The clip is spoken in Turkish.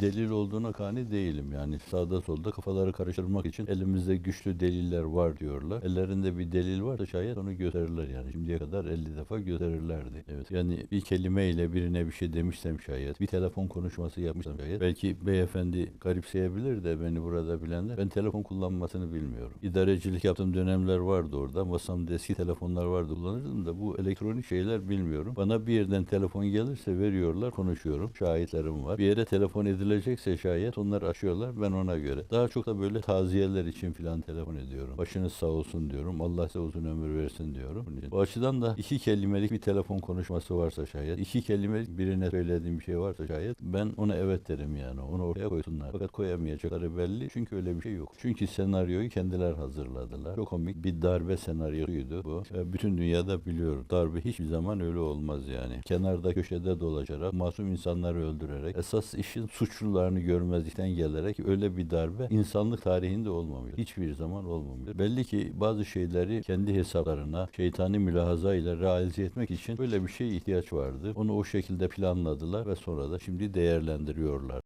Delil olduğuna kani değilim. Yani sağda solda kafaları karıştırmak için elimizde güçlü deliller var diyorlar. Ellerinde bir delil varsa şayet onu gösterirler yani. Şimdiye kadar 50 defa gösterirlerdi. Evet. Yani bir kelimeyle birine bir şey demişsem şayet, bir telefon konuşması yapmışsam şayet, belki beyefendi garipseyebilir de beni burada bilenler, ben telefon kullanmasını bilmiyorum. İdarecilik yaptığım dönemler vardı orada. Masamda eski telefonlar vardı kullanırdım da bu elektronik şeyler bilmiyorum. Bana bir yerden telefon gelirse veriyorlar, konuşuyorum. Şahitlerim var. Bir yere telefon edilecekse şayet onları açıyorlar ben ona göre. Daha çok da böyle taziyeler için filan telefon ediyorum. Başınız sağ olsun diyorum. Allah size uzun ömür versin diyorum. Bu açıdan da iki kelimelik bir telefon konuşması varsa şayet, iki kelimelik birine söylediğim bir şey varsa şayet ben ona evet derim yani. Onu ortaya koysunlar. Fakat koyamayacakları belli. Çünkü öyle bir şey yok. Çünkü senaryoyu kendiler hazırladılar. Çok komik bir darbe senaryosuydu bu. Ve bütün dünyada biliyor. Darbe hiçbir zaman öyle olmaz yani. Kenarda köşede dolaşarak, masum insanları öldürerek, esas işin suçlularını görmezlikten gelerek öyle bir darbe insanlık tarihinde olmamış. Hiçbir zaman olmamış. Belli ki bazı şeyleri kendi hesaplarına, şeytani mülahaza ile realize etmek için böyle bir şeye ihtiyaç vardı. Onu o şekilde planladılar ve sonra da şimdi değerlendiriyorlar.